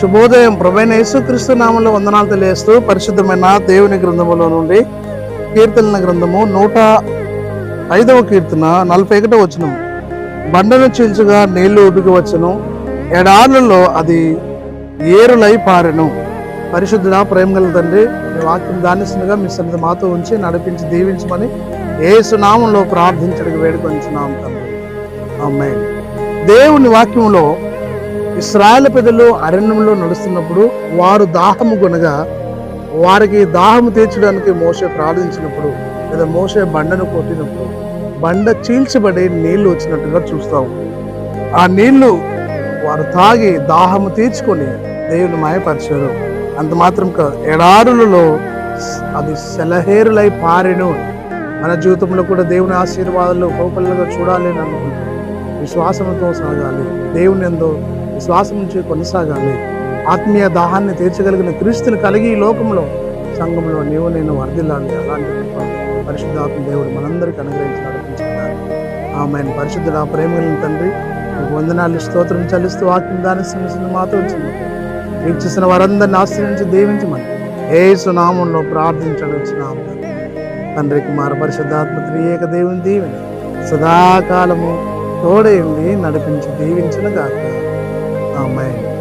శుభోదయం. ప్రభైన యేసుక్రీస్తు నామంలో వందనాలు తెలియజేస్తూ పరిశుద్ధమైన దేవుని గ్రంథములో నుండి కీర్తన గ్రంథము నూట ఐదవ కీర్తన నలభై ఒకటో వచనం. బండను చీల్చుగా నీళ్ళు ఉడికి వచ్చను. ఎడారులలో అది ఏరులై పారెను. పరిశుద్ధుడ ప్రేమ గల తండ్రి మీ వాక్యం దానిస్తుండగా మీ సన్నిధి మాతో ఉంచి నడిపించి దీవించమని ఏసు నామంలో ప్రార్థించడానికి వేడుకొంచున్నాం తండ్రి. అమ్మాయి దేవుని వాక్యంలో ఇస్రాయల్ పెదలు అరణ్యంలో నడుస్తున్నప్పుడు వారు దాహము కొనగా వారికి దాహము తీర్చడానికి మోసే ప్రార్థించినప్పుడు లేదా మోసే బండను కొట్టినప్పుడు బండ చీల్చబడి నీళ్ళు వచ్చినట్టుగా చూస్తాము ఆ నీళ్ళు వారు తాగి దాహము తీర్చుకొని దేవుని మాయపరిచారు. అంత మాత్రం ఎడారులలో అది సెలహేరులై పారెను. మన జీవితంలో కూడా దేవుని ఆశీర్వాదాలు గోపలుగా చూడాలి అని అనుకుంటే విశ్వాసంతో సాగాలి. దేవుని ఎందో శ్వాస నుంచి కొనసాగాలి. ఆత్మీయ దాహాన్ని తీర్చగలిగిన క్రీస్తుని కలిగి ఈ లోకంలో సంఘంలో నీవు నేను వర్ధిల్లాలి. అలాంటి పరిశుద్ధాత్మ దేవుడు మనందరికీ అనుగ్రహించి ఆమె పరిశుద్ధుడు ఆ ప్రేమ కలిగిన తండ్రి నీకు వందనాలు స్తోత్రం చలిస్తూ వాక్యం దాని మాతో వచ్చింది వీక్షిస్తున్న వారందరిని ఆశ్రయించి దీవించమని ఏ సునామంలో ప్రార్థించడం తండ్రి కుమార పరిశుద్ధాత్మ త్రియేక దేవుని దీవిని సదాకాలము తోడేయండి నడిపించి దీవించిన గాక. Amém.